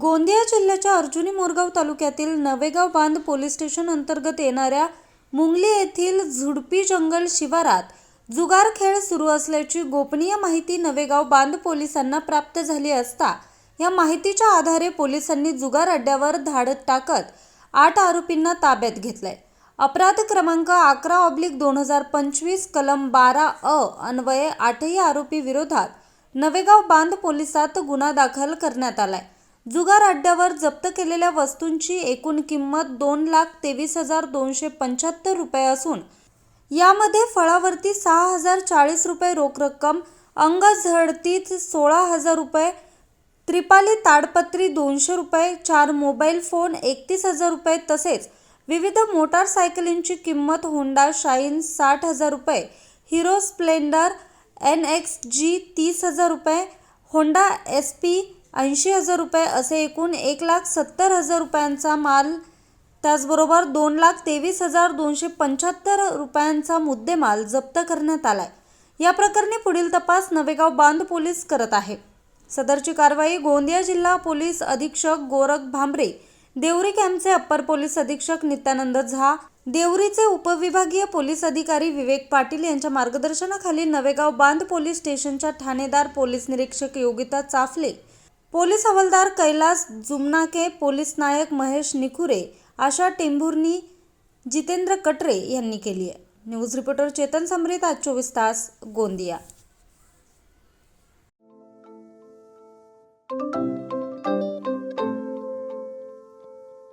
गोंदिया जिल्ह्याच्या अर्जुनी मोरगाव तालुक्यातील नवेगाव बांध पोलीस स्टेशन अंतर्गत येणाऱ्या मुंगली येथील झुडपी जंगल शिवारात जुगार खेळ सुरू असल्याची गोपनीय माहिती नवेगाव बांध पोलिसांना प्राप्त झाली असता या माहितीच्या आधारे पोलिसांनी जुगार अड्ड्यावर धाडत टाकत आठ आरोपींना ताब्यात घेतलंय. अपराध क्रमांक अकरा ऑब्लिक दोन हजार पंचवीस कलम बारा अ अन्वये आठही आरोपी विरोधात नवेगाव बांध पोलिसात गुन्हा दाखल करण्यात आलाय. जुगार अड्ड्यावर जप्त केलेल्या वस्तूंची एकूण किंमत दोन लाख तेवीस हजार दोनशे पंच्याहत्तर रुपये असून यामध्ये फळावरती सहा हजार चाळीस रुपये रोख रक्कम अंग झडतीत सोळा हजार रुपये त्रिपाली ताडपत्री दोनशे रुपये चार मोबाईल फोन एकतीस हजार रुपये तसेच विविध मोटारसायकलींची किंमत होंडा शाईन साठ हजार रुपये Hero Splendor N X G तीस हजार रुपये होंडा एस पी ऐंशी हजार रुपये असे एकूण एक लाख सत्तर हजार रुपयांचा माल त्याचबरोबर दोन लाख तेवीस हजार दोनशे पंच्याहत्तर रुपयांचा मुद्देमाल जप्त करण्यात आलाय. या प्रकरणी पुढील तपास नवेगाव बांध पोलीस करत आहे. सदरची कारवाई गोंदिया जिल्हा पोलीस अधीक्षक गोरख भांबरे देवरी कॅम्पचे अप्पर पोलीस अधीक्षक नित्यानंद झा देवरीचे उपविभागीय पोलीस अधिकारी विवेक पाटील यांच्या मार्गदर्शनाखाली नवेगाव बांध पोलीस स्टेशनच्या ठाणेदार पोलीस निरीक्षक योगिता चाफले पोलीस हवालदार कैलास जुमनाके पोलीस नायक महेश निखुरे आशा टेंभुर्णी जितेंद्र कटरे यांनी केली आहे. न्यूज रिपोर्टर चेतन समरीत आज चोवीस तास गोंदिया.